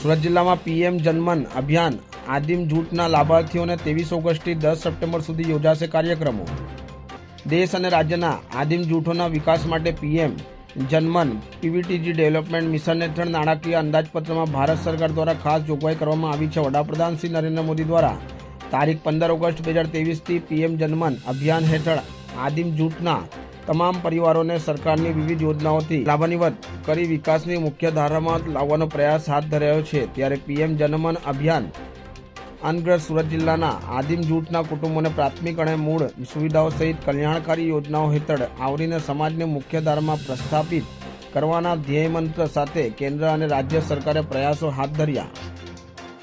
સુરત જિલ્લામાં પીએમ જનમન અભિયાન આદિમ જૂથના લાભાર્થીઓને ત્રેવીસ ઓગસ્ટથી દસ સપ્ટેમ્બર સુધી યોજાશે કાર્યક્રમો. દેશ અને રાજ્યના આદિમ જૂથોના વિકાસ માટે PM Janman PVTG development mission હેઠળ નાણાકીય અંદાજપત્રમાં ભારત સરકાર દ્વારા ખાસ જોગવાઈ કરવામાં આવી છે. વડાપ્રધાન શ્રી નરેન્દ્ર મોદી દ્વારા તારીખ પંદર ઓગસ્ટ બે હજાર તેવીસથી પીએમ જનમન અભિયાન હેઠળ આદિમ જૂથના તમામ પરિવારોને સરકારની વિવિધ યોજનાઓથી લાભાન્વિત કરી વિકાસની મુખ્ય ધારામાં લાવવાનો પ્રયાસ હાથ ધરાયો છે. ત્યારે પીએમ જનમન અભિયાન અનગ્રસ્ત સુરત જિલ્લાના આદિમ જૂથના કુટુંબોને પ્રાથમિક અને મૂળ સુવિધાઓ સહિત કલ્યાણકારી યોજનાઓ હેઠળ આવરીને સમાજને મુખ્ય ધારામાં પ્રસ્થાપિત કરવાના ધ્યેય મંત્ર સાથે કેન્દ્ર અને રાજ્ય સરકારે પ્રયાસો હાથ ધર્યા.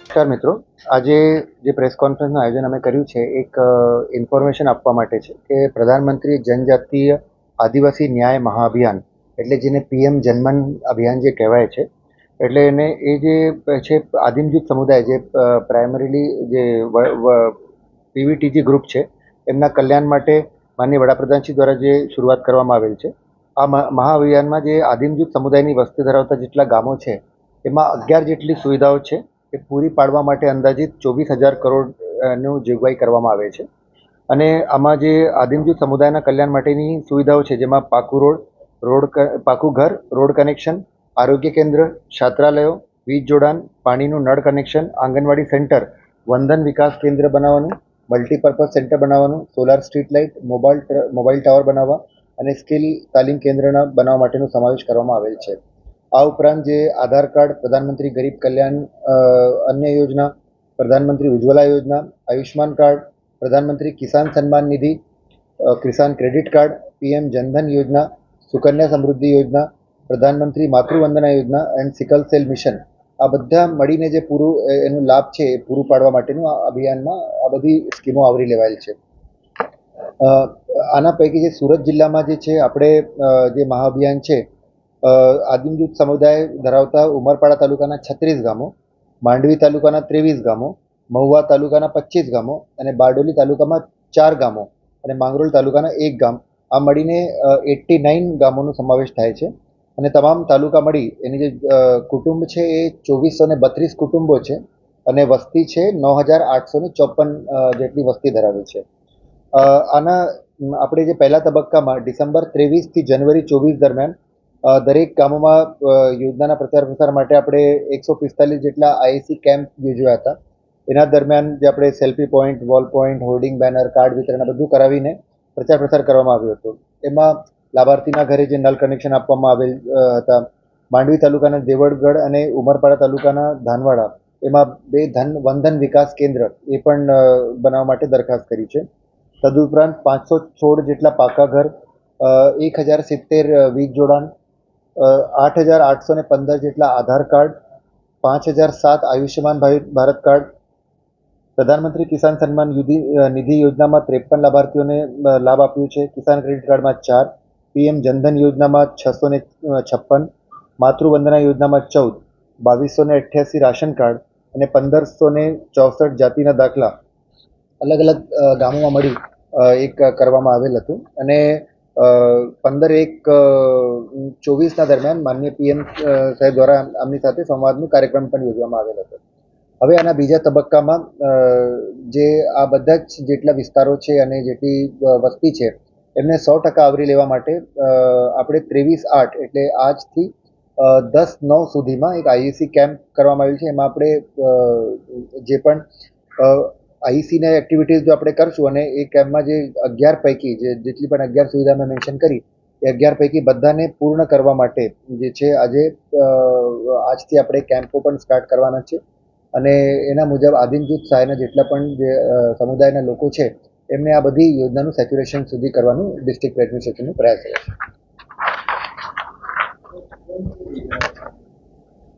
નમસ્કાર મિત્રો. આજે જે પ્રેસ કોન્ફરન્સનું આયોજન અમે કર્યું છે, એક ઇન્ફોર્મેશન આપવા માટે છે કે પ્રધાનમંત્રી જનજાતીય આદિવાસી ન્યાય મહાઅભિયાન, એટલે જેને પીએમ જનમન અભિયાન જે કહેવાય છે, એટલે એને એ જે છે આદિમ સમુદાય જે પ્રાઇમરીલી જે પીવીટીજી ગ્રુપ છે, એમના કલ્યાણ માટે માનનીય વડાપ્રધાનશ્રી દ્વારા જે શરૂઆત કરવામાં આવેલ છે, આ મહા- મહાઅભિયાનમાં જે આદિમ સમુદાયની વસ્તી ધરાવતા જેટલા ગામો છે, એમાં અગિયાર જેટલી સુવિધાઓ છે, એ પૂરી પાડવા માટે અંદાજિત ચોવીસ હજાર કરોડનું જોગવાઈ કરવામાં આવે છે. અને આમાં જે આદિમ સમુદાયના કલ્યાણ માટેની સુવિધાઓ છે, જેમાં પાકું રોડ રોડ પાકું ઘર, રોડ કનેક્શન, આરોગ્ય કેન્દ્ર, છાત્રાલયો, વીજ જોડાણ, પાણીનું નળ કનેક્શન, આંગણવાડી સેન્ટર, વંદન વિકાસ કેન્દ્ર બનાવવાનું, મલ્ટીપર્પઝ સેન્ટર બનાવવાનું, solar street light mobile mobile tower બનાવવા અને સ્કિલ તાલીમ કેન્દ્રના બનાવવા માટેનો સમાવેશ કરવામાં આવેલ છે. આ ઉપરાંત જે આધાર કાર્ડ, પ્રધાનમંત્રી ગરીબ કલ્યાણ અન્ય યોજના, પ્રધાનમંત્રી ઉજ્જવલા યોજના Ayushman card Pradhan Mantri Kisan Samman Nidhi Kisan credit card, PM Jan Dhan Yojana, Sukanya Samriddhi યોજના, પ્રધાનમંત્રી માતૃવંદના યોજના એન્ડ સિકલ સેલ મિશન. આ બધા મળીને જે પૂરું એનું લાભ છે, એ પૂરું પાડવા માટેનું આ અભિયાનમાં આ બધી સ્કીમો આવરી લેવાયેલ છે. આના પૈકી જે સુરત જિલ્લામાં જે છે, આપણે જે મહાઅભિયાન છે આદિમ જૂથ સમુદાય ધરાવતા ઉમરપાડા તાલુકાના છત્રીસ ગામો, માંડવી તાલુકાના ત્રેવીસ ગામો મહુવા તાલુકાના પચીસ ગામો અને બારડોલી તાલુકામાં ચાર ગામો અને માંગરોળ તાલુકાના એક ગામ. આ મળીને એટ્ટી નાઇન ગામોનો સમાવેશ થાય છે. અને તમામ તાલુકા મળી એની જે કુટુંબ છે એ ચોવીસો ને બત્રીસ કુટુંબો છે અને વસ્તી છે નવ હજાર આઠસો ને ચોપન જેટલી વસ્તી ધરાવે છે. આના આપણે જે પહેલા તબક્કામાં ડિસેમ્બર ત્રેવીસથી જનવરી ચોવીસ દરમિયાન દરેક ગામોમાં યોજનાના પ્રચાર પ્રસાર માટે આપણે એકસો પિસ્તાલીસ જેટલા આઈસી કેમ્પ યોજ્યા હતા. એના દરમિયાન જે આપણે selfie point, wall point, hoarding, banner, card વિતરણ બધું કરાવીને પ્રચાર પ્રસાર કરવામાં આવ્યો હતો. એમાં લાભાર્થીના ઘરે જે નલ કનેક્શન આપવામાં આવેલ હતા, માંડવી તાલુકાના દેવળગઢ અને ઉમરપાડા તાલુકાના ધાનવાડા, એમાં બે ધન, વંધન વિકાસ કેન્દ્ર એ પણ બનાવવા માટે દરખાસ્ત કરી છે. તદુપરાંત પાંચસો સોળ જેટલા પાકા ઘર એક હજાર સિત્તેર વીજ જોડાણ આઠ હજાર આઠસો ને પંદર જેટલા આધાર કાર્ડ, પાંચ હજાર સાત આયુષ્યમાન ભારત કાર્ડ પ્રધાનમંત્રી કિસાન સન્માન નિધિ યોજનામાં ત્રેપન લાભાર્થીઓને લાભ આપ્યો છે. કિસાન ક્રેડિટ કાર્ડમાં ચાર, પીએમ જનધન યોજનામાં છસો ને છપ્પન, માતૃવંદના યોજનામાં ચૌદ, બાવીસો ને અઠ્યાસી રાશન કાર્ડ અને પંદરસો ને ચોસઠ જાતિના દાખલા અલગ અલગ ગામોમાં મળી એક કરવામાં આવેલ હતું. અને પંદર એક ચોવીસના દરમિયાન માન્ય પીએમ સાહેબ દ્વારા આમની સાથે સંવાદનું કાર્યક્રમ પણ યોજવામાં આવેલ હતો. હવે આના બીજા તબક્કામાં જે આ બધા જ જેટલા વિસ્તારો છે અને જેટલી વસ્તી છે, એમને સો ટકા આવરી લેવા માટે આપણે ત્રેવીસ આઠ એટલે આજથી દસ નવ સુધીમાં એક આઈએસી કેમ્પ કરવામાં આવ્યું છે. એમાં આપણે જે પણ આઈસીના એક્ટિવિટીઝ જો આપણે કરશું અને એ કેમ્પમાં જે અગિયાર પૈકી, જે જેટલી પણ અગિયાર સુવિધા મેં મેન્શન કરી, એ અગિયાર પૈકી બધાને પૂર્ણ કરવા માટે જે છે, આજે આજથી આપણે કેમ્પો પણ સ્ટાર્ટ કરવાના છે. અને એના મુજબ આદિમ સહાયના જેટલા પણ જે સમુદાયના લોકો છે, એમને આ બધી યોજનાનું સેચ્યુરેશન સુધી કરવાનું ડિસ્ટ્રિક્ટ એડમિનિસ્ટ્રેશનનો પ્રયાસ છે.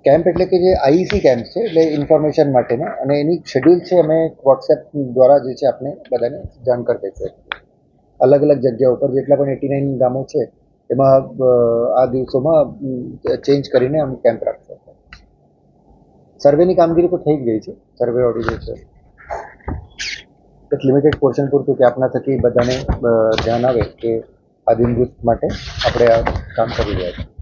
કેમ્પ એટલે કે જે આઈસી કેમ્પ છે, એટલે ઇન્ફોર્મેશન માટેના, અને એની શેડ્યુલ છે અમે વોટ્સએપ દ્વારા જે છે આપણે બધાને જાણ કરી દઈશું અલગ અલગ જગ્યા ઉપર જેટલા પણ એટી નાઇન ગામો છે, એમાં આ દિવસોમાં ચેન્જ કરીને અમે કેમ્પ રાખશું. સર્વેની કામગીરી તો થઈ જ ગઈ છે. સર્વે ઓડી જે છે. એક લિમિટેડ પોર્શન પૂરતું કે આપના થકી બધાને ધ્યાન આવે કે આ જૂથ માટે આપણે આ કામ કરી રહ્યા છીએ.